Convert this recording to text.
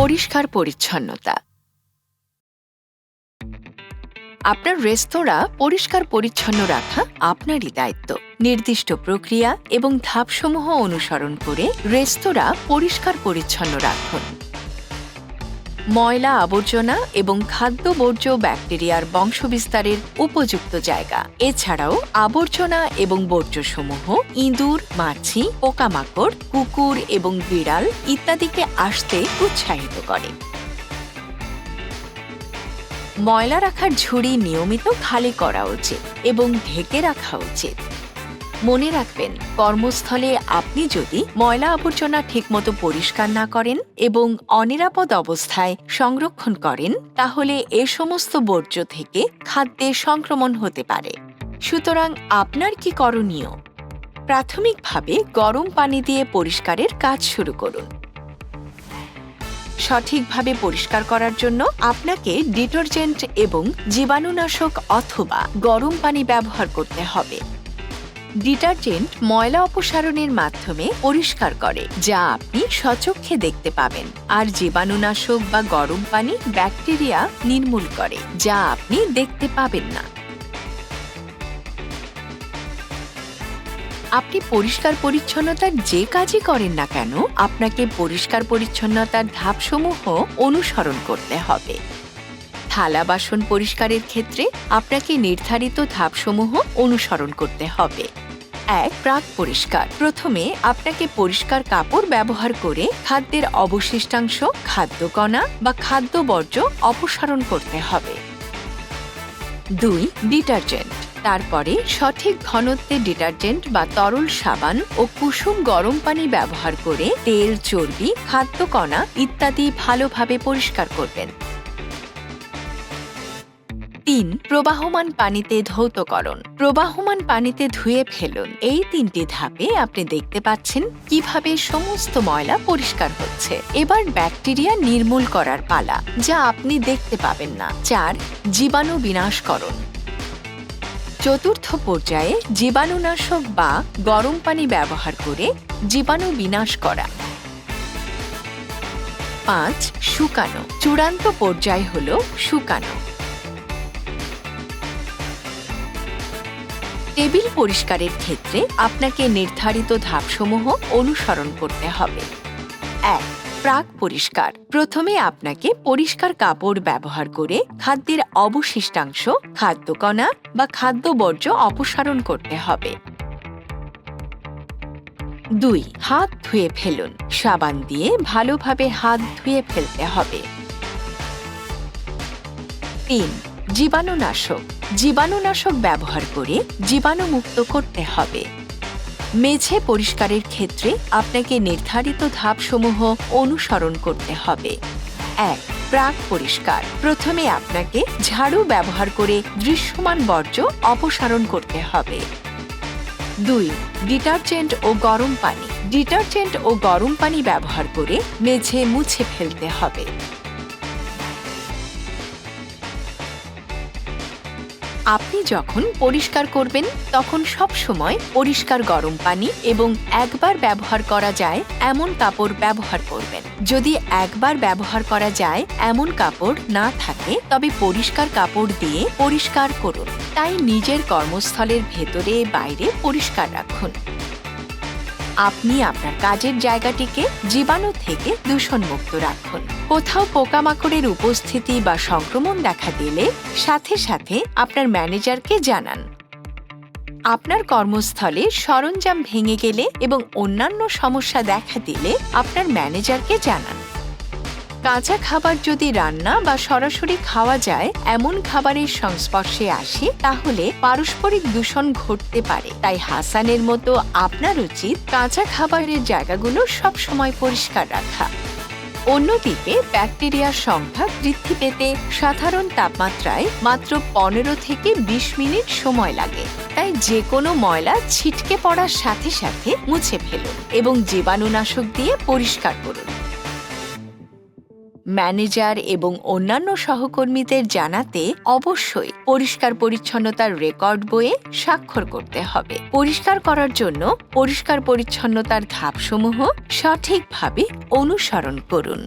পরিষ্কার পরিচ্ছন্নতা। আপনার রেস্তোরাঁ পরিষ্কার পরিচ্ছন্ন রাখা আপনারই দায়িত্ব। নির্দিষ্ট প্রক্রিয়া এবং ধাপসমূহ অনুসরণ করে রেস্তোরাঁ পরিষ্কার পরিচ্ছন্ন রাখুন। ময়লা আবর্জনা এবং খাদ্য বর্জ্য ব্যাকটেরিয়ার বংশবিস্তারের উপযুক্ত জায়গা। এছাড়াও আবর্জনা এবং বর্জ্যসমূহ ইঁদুর, মাছি, পোকামাকড়, কুকুর এবং বিড়াল ইত্যাদিকে আসতে উৎসাহিত করে। ময়লা রাখার ঝুড়ি নিয়মিত খালি করা উচিত এবং ঢেকে রাখা উচিত। মনে রাখবেন, কর্মস্থলে আপনি যদি ময়লা আবর্জনা ঠিকমতো পরিষ্কার না করেন এবং অনিরাপদ অবস্থায় সংরক্ষণ করেন, তাহলে এ সমস্ত বর্জ্য থেকে খাদ্যে সংক্রমণ হতে পারে। সুতরাং আপনার কি করণীয়? প্রাথমিকভাবে গরম পানি দিয়ে পরিষ্কারের কাজ শুরু করুন। সঠিকভাবে পরিষ্কার করার জন্য আপনাকে ডিটারজেন্ট এবং জীবাণুনাশক অথবা গরম পানি ব্যবহার করতে হবে। ডিটারজেন্ট ময়লা অপসারণের মাধ্যমে পরিষ্কার করে, যা আপনি সচক্ষে দেখতে পাবেন। আর জীবাণুনাশক বা গরম পানি ব্যাকটেরিয়া নির্মূল করে, যা আপনি দেখতে পাবেন না। আপনি পরিষ্কার পরিচ্ছন্নতার যে কাজই করেন না কেন, আপনাকে পরিষ্কার পরিচ্ছন্নতার ধাপসমূহ অনুসরণ করতে হবে। থালা বাসন পরিষ্কারের ক্ষেত্রে আপনাকে নির্ধারিত ধাপসমূহ অনুসরণ করতে হবে। এক, প্রাক পরিষ্কার। প্রথমে আপনাকে পরিষ্কার কাপড় ব্যবহার করে খাদ্যের অবশিষ্টাংশ, খাদ্যকণা বা খাদ্য বর্জ্য অপসারণ করতে হবে। দুই, ডিটারজেন্ট। তারপরে সঠিক ঘনত্বে ডিটারজেন্ট বা তরল সাবান ও কুসুম গরম পানি ব্যবহার করে তেল, চর্বি, খাদ্যকণা ইত্যাদি ভালোভাবে পরিষ্কার করবেন। তিন প্রবাহমান পানিতে ধৌতকরণ। প্রবাহমান পানিতে ধুয়ে ফেলুন। এই তিনটি ধাপে আপনি দেখতে পাচ্ছেন কীভাবে সমস্ত ময়লা পরিষ্কার হচ্ছে। এবার ব্যাকটেরিয়া নির্মূল করার পালা, যা আপনি দেখতে পাবেন না। চার, জীবাণু বিনাশকরণ। চতুর্থ পর্যায়ে জীবাণুনাশক বা গরম পানি ব্যবহার করে জীবাণু বিনাশ করা। পাঁচ, শুকানো। চূড়ান্ত পর্যায় হল শুকানো। টেবিল পরিষ্কারের ক্ষেত্রে আপনাকে নির্ধারিত ধাপসমূহ অনুসরণ করতে হবে। এক, প্রাক পরিষ্কার। প্রথমে আপনাকে পরিষ্কার কাপড় ব্যবহার করে খাদ্যের অবশিষ্টাংশ, খাদ্যকণা বা খাদ্য বর্জ্য অপসারণ করতে হবে। দুই, হাত ধুয়ে ফেলুন। সাবান দিয়ে ভালোভাবে হাত ধুয়ে ফেলতে হবে। তিন জীবাণুনাশক। জীবাণুনাশক ব্যবহার করে জীবাণুমুক্ত করতে হবে। মেঝে পরিষ্কারের ক্ষেত্রে আপনাকে নির্ধারিত ধাপসমূহ অনুসরণ করতে হবে। এক, প্রাক পরিষ্কার। প্রথমে আপনাকে ঝাড়ু ব্যবহার করে দৃশ্যমান বর্জ্য অপসারণ করতে হবে। দুই, ডিটারজেন্ট ও গরম পানি। ডিটারজেন্ট ও গরম পানি ব্যবহার করে মেঝে মুছে ফেলতে হবে। আপনি যখন পরিষ্কার করবেন, তখন সব সময় পরিষ্কার গরম পানি এবং একবার ব্যবহার করা যায় এমন কাপড় ব্যবহার করবেন। যদি একবার ব্যবহার করা যায় এমন কাপড় না থাকে, তবে পরিষ্কার কাপড় দিয়ে পরিষ্কার করুন। তাই নিজের কর্মস্থলের ভেতরে বাইরে পরিষ্কার রাখুন। আপনি আপনার কাজের জায়গাটিকে জীবাণু থেকে দূষণমুক্ত রাখুন। কোথাও পোকামাকড়ের উপস্থিতি বা সংক্রমণ দেখা দিলে সাথে সাথে আপনার ম্যানেজারকে জানান। আপনার কর্মস্থলে সরঞ্জাম ভেঙে গেলে এবং অন্যান্য সমস্যা দেখা দিলে আপনার ম্যানেজারকে জানান। কাঁচা খাবার যদি রান্না বা সরাসরি খাওয়া যায়, এমন খাবারের সংস্পর্শে আসে, তাহলে পারস্পরিক দূষণ ঘটতে পারে। তাই হাসানের মতো আপনার উচিত কাঁচা খাবারের জায়গাগুলো সবসময় পরিষ্কার রাখা। অন্যদিকে ব্যাকটেরিয়ার সংখ্যা বৃদ্ধি পেতে সাধারণ তাপমাত্রায় মাত্র পনেরো থেকে ২০ মিনিট সময় লাগে। তাই যে কোনো ময়লা ছিটকে পড়ার সাথে সাথে মুছে ফেলুন এবং জীবাণুনাশক দিয়ে পরিষ্কার করুন। ম্যানেজার এবং অন্যান্য সহকর্মীদের জানাতে অবশ্যই পরিষ্কার পরিচ্ছন্নতার রেকর্ড বইয়ে স্বাক্ষর করতে হবে। পরিষ্কার করার জন্য পরিষ্কার পরিচ্ছন্নতার ধাপসমূহ সঠিকভাবে অনুসরণ করুন।